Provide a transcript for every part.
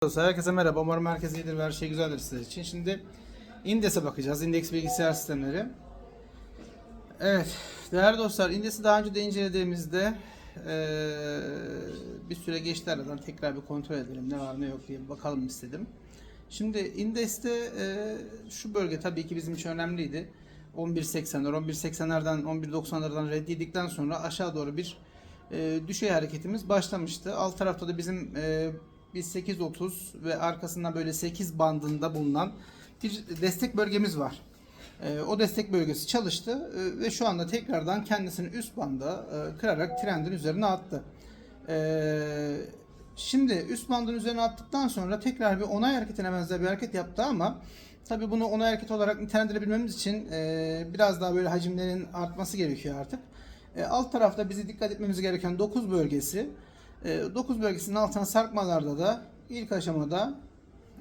Herkese merhaba. Umarım herkes iyidir ve her şey güzeldir sizler için. Şimdi Indes'e bakacağız. Index bilgisayar sistemleri. Evet. Değerli dostlar Indes'i daha önce de incelediğimizde bir süre geçti aradan tekrar bir kontrol edelim ne var ne yok diye bakalım istedim. Şimdi Indes'te şu bölge tabii ki bizim için önemliydi. 11.80'ler, 11.80'lerden 11.90'lardan reddedildikten sonra aşağı doğru bir düşey hareketimiz başlamıştı. Alt tarafta da bizim bir 8.30 ve arkasından böyle 8 bandında bulunan bir destek bölgemiz var. E, o destek bölgesi çalıştı e, ve şu anda tekrardan kendisini üst banda e, kırarak trendin üzerine attı. E, şimdi üst bandın üzerine attıktan sonra tekrar bir onay hareketine benzer bir hareket yaptı ama tabi bunu onay hareketi olarak nitelendirebilmemiz için e, biraz daha böyle hacimlerin artması gerekiyor artık. Alt tarafta bizi dikkat etmemiz gereken 9 bölgesi. E, 9 bölgesinin altına sarkmalarda da ilk aşamada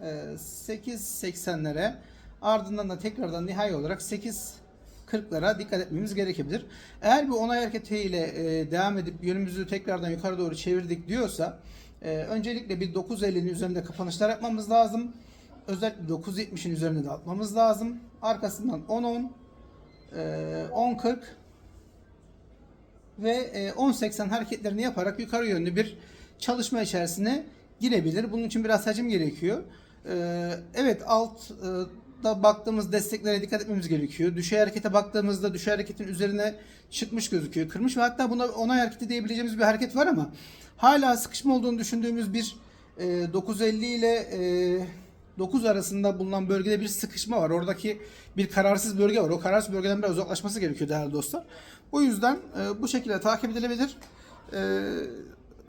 e, 8.80'lere ardından da tekrardan nihai olarak 8.40'lara dikkat etmemiz gerekebilir. Eğer bir onay hareketiyle e, devam edip yönümüzü tekrardan yukarı doğru çevirdik diyorsa e, öncelikle bir 9.50'nin üzerinde kapanışlar yapmamız lazım. Özellikle 9.70'in üzerinde de atmamız lazım. Arkasından 10.10 e, 10.40 ve e, 10.80 hareketlerini yaparak yukarı yönlü bir çalışma içerisine girebilir. Bunun için biraz hacim gerekiyor. E, Evet altta baktığımız desteklere dikkat etmemiz gerekiyor. Düşey harekete baktığımızda düşey hareketin üzerine çıkmış gözüküyor. Kırmış ve hatta buna onay hareketi diyebileceğimiz bir hareket var ama hala sıkışma olduğunu düşündüğümüz bir e, 9.50 ile e, 9 arasında bulunan bölgede bir sıkışma var. Oradaki bir kararsız bölge var. O kararsız bölgeden biraz uzaklaşması gerekiyor değerli dostlar. O yüzden e, bu şekilde takip edilebilir. E,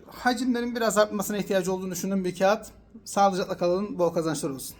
hacimlerin biraz artmasına ihtiyacı olduğunu düşündüğüm bir kağıt. Sağlıcakla kalın, bol kazançlar olsun.